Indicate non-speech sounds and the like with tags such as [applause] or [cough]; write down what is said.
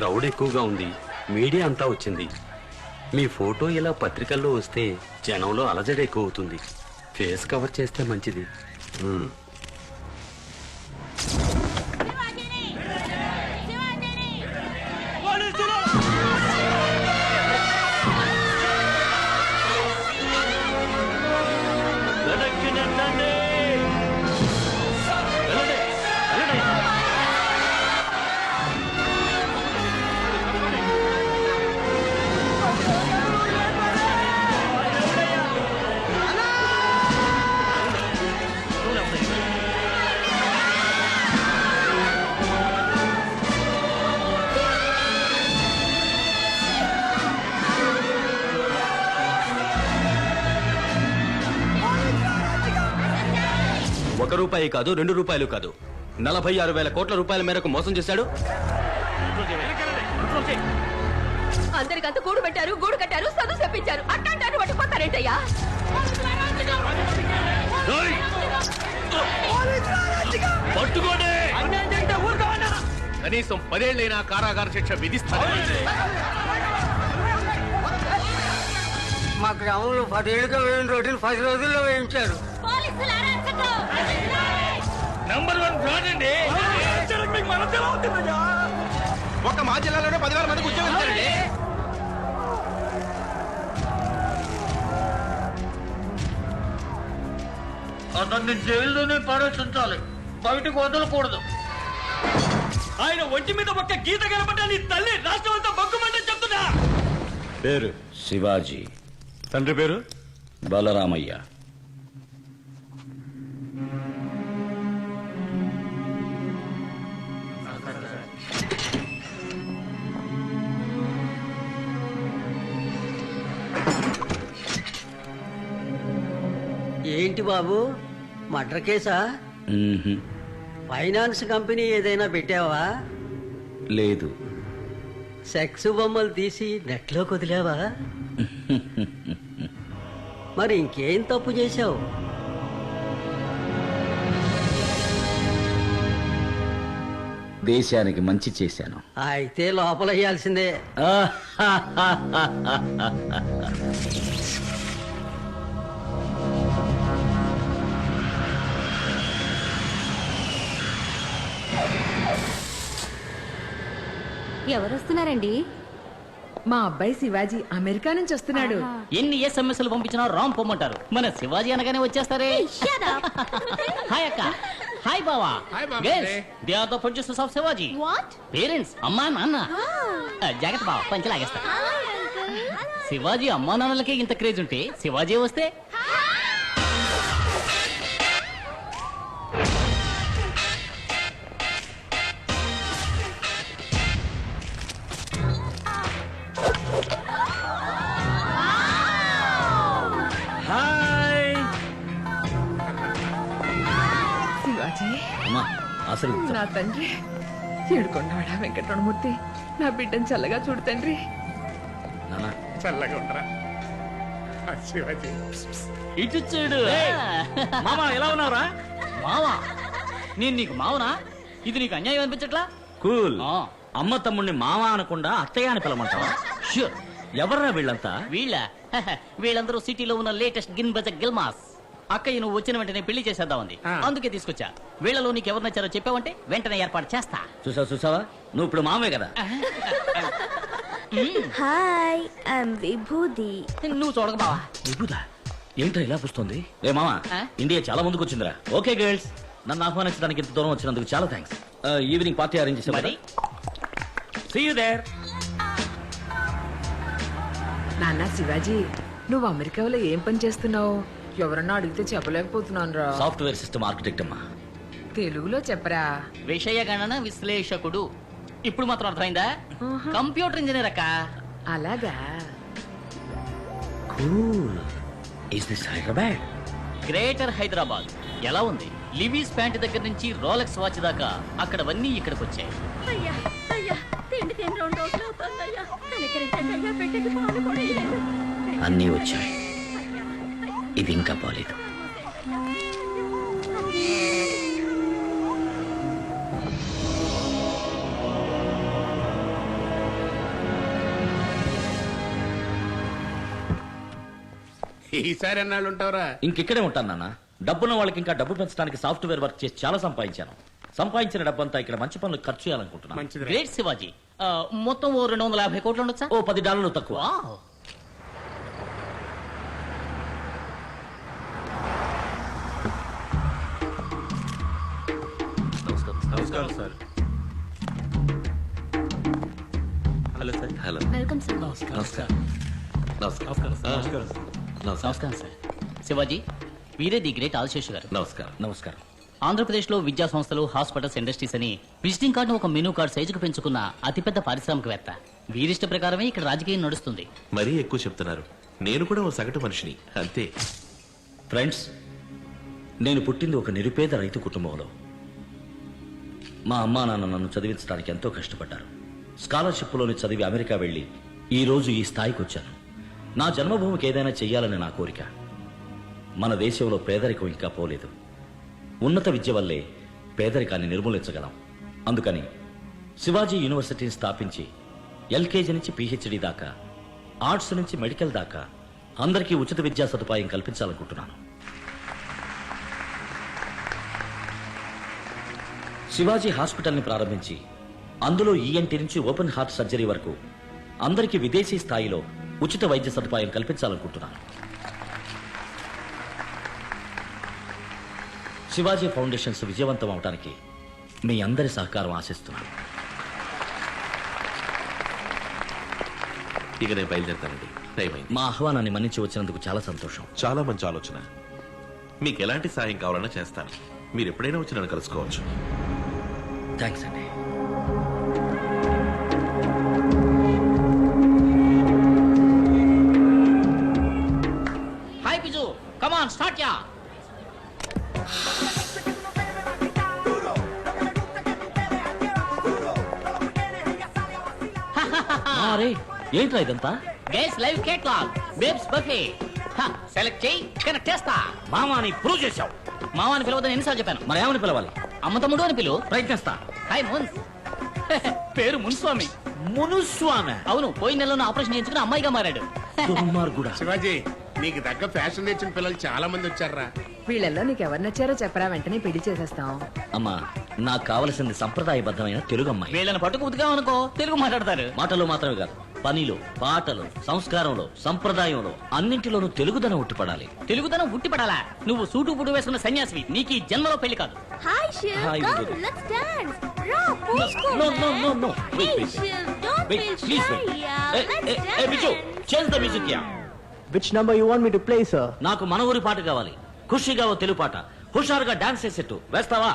Crowd ఎక్కువగా ఉంది. Media అంతా వచ్చింది. మీ ఫోటో ఇలా పత్రికల్లో వస్తే జనంలో అలజడి ఎక్కువ అవుతుంది ఫేస్ కవర్ చేస్తే మంచిది. ఒక రూపాయి కాదు రెండు రూపాయలు కాదు. నలభై ఆరు వేల కోట్ల రూపాయల మేరకు మోసం చేశాడు. అందరికంత గూడు పెట్టారు గూడు కట్టారు చదువు చెప్పించారు. అట్టాంటారు పట్టుకుపోతారేంటయ్యా! పట్టుకోండి! కనీసం పదేళ్ళైనా కారాగార శిక్ష విధిస్తారు. మా గ్రామంలో పదేళ్ళుగా వేయిన రోడ్లు పది రోజుల్లో వేయించారు. నంబర్ వన్ ఫ్రాడ్ అండి. ఒక మా జిల్లాలోనే పదివేల మందికి ఉద్యోగం ఇచ్చారండి. అతన్ని జైల్లోనే పడేసించాలి బయటకు వదలకూడదు. ఆయన ఒంటి మీద ఒక్క గీత కనబడ్డా నీ తల్లి రాష్ట్రం అంతా బొగ్గుమంటే చెప్తున్నా పేరు శివాజీ. తండ్రి పేరు? బలరామయ్య. ఏంటి బాబు? మర్డర్ కేసా? ఫైనాన్స్ కంపెనీ ఏదైనా పెట్టావా? లేదు. సెక్స్ బొమ్మలు తీసి నెట్లో కుదిలేవా? మరి ఇంకేం తప్పు చేశావు? దేశానికి మంచి చేశాను. అయితే లోపల వేయాల్సిందే ఎవరు వస్తున్నారండి మా అబ్బాయి శివాజీ అమెరికా నుంచి వస్తున్నాడు. ఎన్ని ఎస్ఎంఎస్లు పంపించినా రామ్ పొమ్మంటారు. మన శివాజీ అనగానే వచ్చేస్తారే. [laughs] హాయ్ అక్క. హాయ్ బావా. Girls they are the producers of Shivaji what parents అమ్మా నాన్న. ఆ, జాగ్రత్త బావ పంచి లాగేస్తా. శివాజీ అమ్మా నాన్నలకే ఇంత క్రేజ్ ఉంటే శివాజీ వస్తే అసలు నా తండ్రి ఏడుకొండవాడ వెంకటరమూర్తి? నా బిడ్డను చల్లగా చూడు తండ్రి. నానా చల్లగా ఉండరా? శివాజీ. ఇటు చూడు. మామ ఎలా ఉన్నారా మావా? నేను నీకు మావనా? ఇది నీకు అన్యాయం అనిపించట్లా? కూల్. ఆ. అమ్మ తమ్ముడిని మామ అనకుండా అత్తయ్య అని పిలమంటావా షూర్. ఎవర్రా వీళ్ళంతా? వీళ్ళ? వీళ్ళందరూ సిటీలో ఉన్న లేటెస్ట్ గిన్ బజ గిల్మాస్. అక్కయ్య నువ్వు వచ్చిన వెంటనే పెళ్ళి చేసేద్దామంది. అందుకే తీసుకొచ్చా. వీళ్ళలో నీకు ఎవరు నచ్చారో చెప్పావంటే వెంటనే ఏర్పాటు చేస్తా. చూసావా చూసావా? నువ్వు ఇప్పుడు మామే కదా. హాయ్ విభూది. నువ్వు చూడక బావా. విభుదా? ఏంట్రా ఇలా పుస్తుంది రే మామా? ఇండియా చాలా ముందుకు వచ్చిందిరా. Okay girls. నన్ను ఆహ్వానించడానికి ఇంత దూరం వచ్చినందుకు చాలా థ్యాంక్స్ ఈవినింగ్ పార్టీ అరేంజ్ చేసాం మరి? సీ యూ దేర్ నాన్న శివాజీ నువ్వు అమెరికాలో ఏం పని చేస్తున్నావు? ఎవరన్నా అడిగితే చెప్పలేకపోతున్నాను రా సాఫ్ట్వేర్ సిస్టమ్ ఆర్కిటెక్ట్ అమ్మా. తెలుగులో చెప్పరా? విషయ గణన విశ్లేషకుడు. ఇప్పుడు మాత్రం అర్థమైందా? కంప్యూటర్ ఇంజనీర్ అక్క. అలాగా? Cool. Is this Hyderabad greater Hyderabad. ఎలా ఉంది? లివీస్ ప్యాంట్ దగ్గర నుంచి రోలెక్స్ వాచ్ దాకా అక్కడవన్నీ ఇక్కడికి వచ్చాయి అయ్యా అయ్యా తిండి తిని రెండు రోజులు అవుతుందయ్యా కనికరించండి అయ్యా పెట్టికి పాలు కూడా ఇయ్యలేదు. అన్నీ వచ్చాయి. ఇది ఇంకా బాలేదు ఈసారి ఎన్నాళ్ళు ఉంటావురా? ఇంకెక్కడే ఉంటాను నాన్న. డబ్బున్న వాళ్ళకి ఇంకా డబ్బు పెంచడానికి సాఫ్ట్వేర్ వర్క్ చేసి చాలా సంపాదించాను. సంపాదించిన డబ్బంతా ఇక్కడ మంచి పనులు ఖర్చు చేయాలనుకుంటున్నాను. మంచిది గ్రేట్ శివాజీ. ఆ, మొత్తం ఓ రెండు వందల యాభై కోట్లు ఉండొచ్చా? ఓ పది డాలర్లు తక్కువ. నమస్కారం sir. Hello sir. Hello. Welcome sir. నమస్కారం నమస్కారం. నమస్కారం. నమస్కారం సార్. శివాజీ వీరే ది గ్రేట్ ఆల్శేష్ గారు. నమస్కారం. నమస్కారం. ఆంధ్రప్రదేశ్లో విద్యా సంస్థలు హాస్పిటల్స్ ఇండస్ట్రీస్ అని విజిటింగ్ కార్డు ఒక మెనూ కార్డ్ సైజుకు పెంచుకున్న అతిపెద్ద పారిశ్రామికవేత్త. వీరిష్ట ప్రకారమే ఇక్కడ రాజకీయం నడుస్తుంది. మరీ ఎక్కువ చెప్తున్నారు. నేను కూడా ఓ సగటు మనిషిని. అంతే. ఫ్రెండ్స్ నేను పుట్టింది ఒక నిరుపేద రైతు కుటుంబంలో. మా అమ్మా నాన్న నన్ను చదివించడానికి ఎంతో కష్టపడ్డారు. స్కాలర్షిప్లోని చదివి అమెరికా వెళ్ళి ఈ రోజు ఈ స్థాయికి వచ్చాను. నా జన్మభూమికి ఏదైనా చెయ్యాలని నా కోరిక. మన దేశంలో పేదరికం ఇంకా పోలేదు. ఉన్నత విద్య వల్లే పేదరికాన్ని నిర్మూలించగలం. అందుకని శివాజీ యూనివర్సిటీని స్థాపించి ఎల్కేజీ నుంచి పిహెచ్డి దాకా ఆర్ట్స్ నుంచి మెడికల్ దాకా అందరికీ ఉచిత విద్యా సదుపాయం కల్పించాలనుకుంటున్నాను. శివాజీ హాస్పిటల్ని ప్రారంభించి అందులో ఈఎన్టీ నుంచి ఓపెన్ హార్ట్ సర్జరీ వరకు అందరికీ విదేశీ స్థాయిలో ఉచిత వైద్య సదుపాయం కల్పించాలనుకుంటున్నాను. శివాజీ ఫౌండేషన్స్ విజయవంతం అవడానికి మీ అందరి సహకారం ఆశిస్తున్నాను. ఇక నేను బయలుదేరుతానండి. మా ఆహ్వానాన్ని మన్నించి వచ్చినందుకు చాలా సంతోషం. చాలా మంచి ఆలోచన. మీకు ఎలాంటి సాయం కావాలన్నా చేస్తాను. మీరు ఎప్పుడైనా వచ్చి నన్ను కలుసుకోవచ్చు. థ్యాంక్స్ అండి hi Biju come on start yeah అరే ఏంట్రా ఇదంతా? Guys live catalogue babes buffet select చేయి కనెక్ట్ చేస్తా మామాని ప్రూవ్ చేశావు. మావాని పిలవద్దని ఎన్నిసార్లు చెప్పాను. మరి ఏమని పిలవాలి? అమ్మ తమ్ముడు అని పిలువు ప్రయత్నిస్తా. హాయ్ మున్స్ పేరు మున్స్వామి. మునుస్వామి. అవును పోయిన నెలలో ఆపరేషన్ చేయించుకుని అమ్మాయిగా మారాడు. దుర్మార్గుడా శివాజీ నీకు తగ్గ ఫ్యాషన్ తెచ్చిన పిల్లలు చాలా మంది వచ్చారా వీళ్ళల్లో నీకు ఎవరు నచ్చారో చెప్పరా వెంటనే పెళ్ళి చేసేస్తాం. అమ్మా నాకు కావలసింది సంప్రదాయబద్ధమైన తెలుగు అమ్మాయి. వీళ్ళని పట్టుకు ఉతికామనుకో తెలుగు మాట్లాడతారు. మాటలు మాత్రమే కాదు. పనిలో పాటలు సంస్కారంలో సంప్రదాయంలో అన్నింటిలోనూ తెలుగుదనం ఉట్టిపడాలి తెలుగుదనం ఉట్టిపడాలా నువ్వు సూటు పుడు వేసుకున్న సన్యాసివి నీకు ఈ జన్మలో పెళ్ళి కాదు hi Shiv Hi, come Vibhuti. Let's dance రా పోస్కో no, no, no, no. Wait, Hey wait, wait. Shiv, don't Wait, feel please shy, wait. yeah. Hey, Let's hey, hey, Viju, dance. change the music here. Which number you want me to play sir నాకు మన ఊరి పాట కావాలి ఖుషిగా ఓ తెలుగు పాట హుషారుగా dance చేసేట్టు వేస్తావా